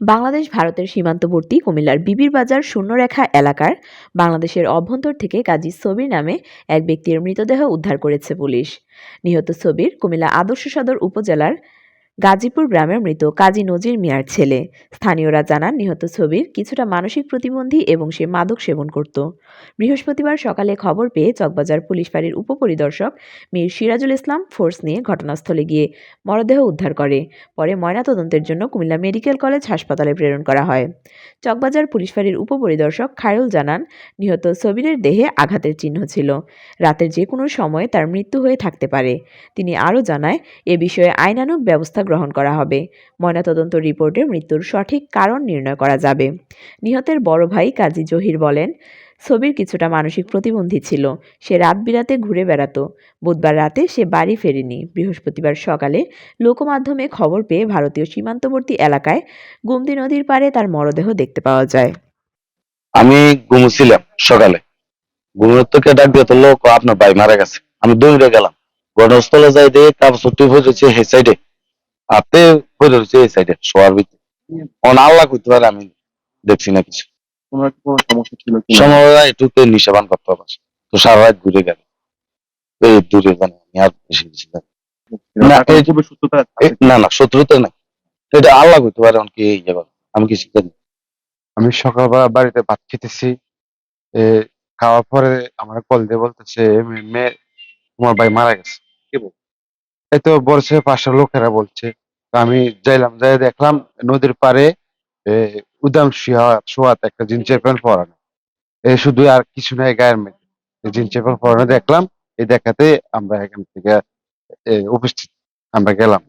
বাংলাদেশ, ভারতের সীমান্তবর্তী কুমিল্লার বিবির বাজার শূন্যরেখা এলাকার বাংলাদেশের অভ্যন্তর থেকে কাজী সবির নামে এক ব্যক্তির মৃতদেহ উদ্ধার করেছে পুলিশ। নিহত সবির কুমিল্লা আদর্শ সদর উপজেলার গাজীপুর গ্রামের মৃত কাজী নজির মিয়ার ছেলে। স্থানীয়রা জানান, নিহত ছবির কিছুটা মানসিক প্রতিবন্ধী এবং সে মাদক সেবন করত। বৃহস্পতিবার সকালে খবর পেয়ে চকবাজার পুলিশ ফাঁড়ির উপপরিদর্শক মীর সিরাজুল ইসলাম ফোর্স নিয়ে ঘটনাস্থলে গিয়ে মরদেহ উদ্ধার করে। পরে ময়নাতদন্তের জন্য কুমিল্লা মেডিকেল কলেজ হাসপাতালে প্রেরণ করা হয়। চকবাজার পুলিশ ফাঁড়ির উপপরিদর্শক খায়রুল জানান, নিহত সবিরের দেহে আঘাতের চিহ্ন ছিল। রাতের যে কোনো সময় তার মৃত্যু হয়ে থাকতে পারে। তিনি আরও জানায়, এ বিষয়ে আইনানুক ব্যবস্থা গ্রহণ করা হবে। ময়নাতদন্ত রিপোর্টে মৃত্যুর সঠিক কারণ নির্ণয় করা যাবে। নিহতের বড় ভাই কাজী জহির বলেন, ছবির কিছুটা মানসিক প্রতিবন্ধী ছিল। সে রাত বিরাতে ঘুরে বেড়াতো। বুধবার রাতে সে বাড়ি ফেরেনি। বৃহস্পতিবার সকালে লোকমাধ্যমে খবর পেয়ে ভারতীয় সীমান্তবর্তী এলাকায় গুমতি নদীর পাড়ে তার মরদেহ দেখতে পাওয়া যায়। আমি ঘুমোছিলাম সকালে। ঘুমের থেকে ডাক দিয়ে তো লোক, আপনার ভাই মারা গেছে। আমি দৌড়ে গেলাম। ঘটনাস্থলে যাই দিয়ে চুটি হয়েছে এই সাইডে। হাতে হয়ে রয়েছে এই সাইডে শোয়ার ভিতরে। অন আল্লাহ করতে পারে আমি দেখছি না কিছু। তোমার কি কোনো সমস্যা ছিল কি সময় একটু নিশাবান করতে হবে। তো সারা রাত ঘুরে গেল। এই দূরে আমি আর বেশি কিছু না, না এই- না না শত্রুতা নাই। এটা আল্লাহ করতে পারে অনেকে এই জায়গা আমি কিছু জানি না। আমি সকালবেলা বাড়িতে ভাত খেতেছি। এ, খাওয়ার পরে আমার কল দিয়ে বলতেছে মেয়ে তোমার ভাই মারা গেছে? এই তো বলছে পাশের লোকেরা বলছে আমি যাইলাম যাই দেখলাম নদীর পাড়ে এ, উদাম শোয়াত একটা জিন্সের প্যান্ট পরানো। এ শুধু আর কিছু নাই গায়ের এই জিন্সের প্যান্ট পরানো দেখলাম এই দেখাতে আমরা এখান থেকে উপস্থিত। আমরা গেলাম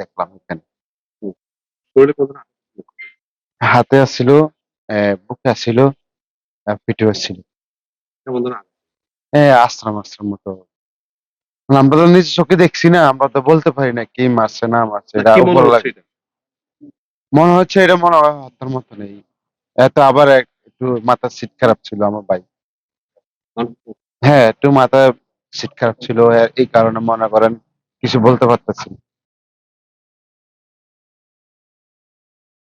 দেখলাম এখানে? হাতে আসছিল বুকে আসছিল পিঠে আসছিল? হ্যাঁ আশ্রম আশ্রম মতো। আমরা তো নিজে চোখে দেখছি না আমরা তো বলতে পারি না কি মারছে না মারছে এটা কি মনে উপর হচ্ছে লাগে এটা? মনে হচ্ছে এটা মনে হয় হত্যার মতো নেই এত আবার এক- একটু মাথার সিট খারাপ ছিল আমার ভাই হ্যাঁ একটু মাথায় সিট খারাপ ছিল এ- এই কারণে মনে করেন কিছু বলতে পারতেছি না।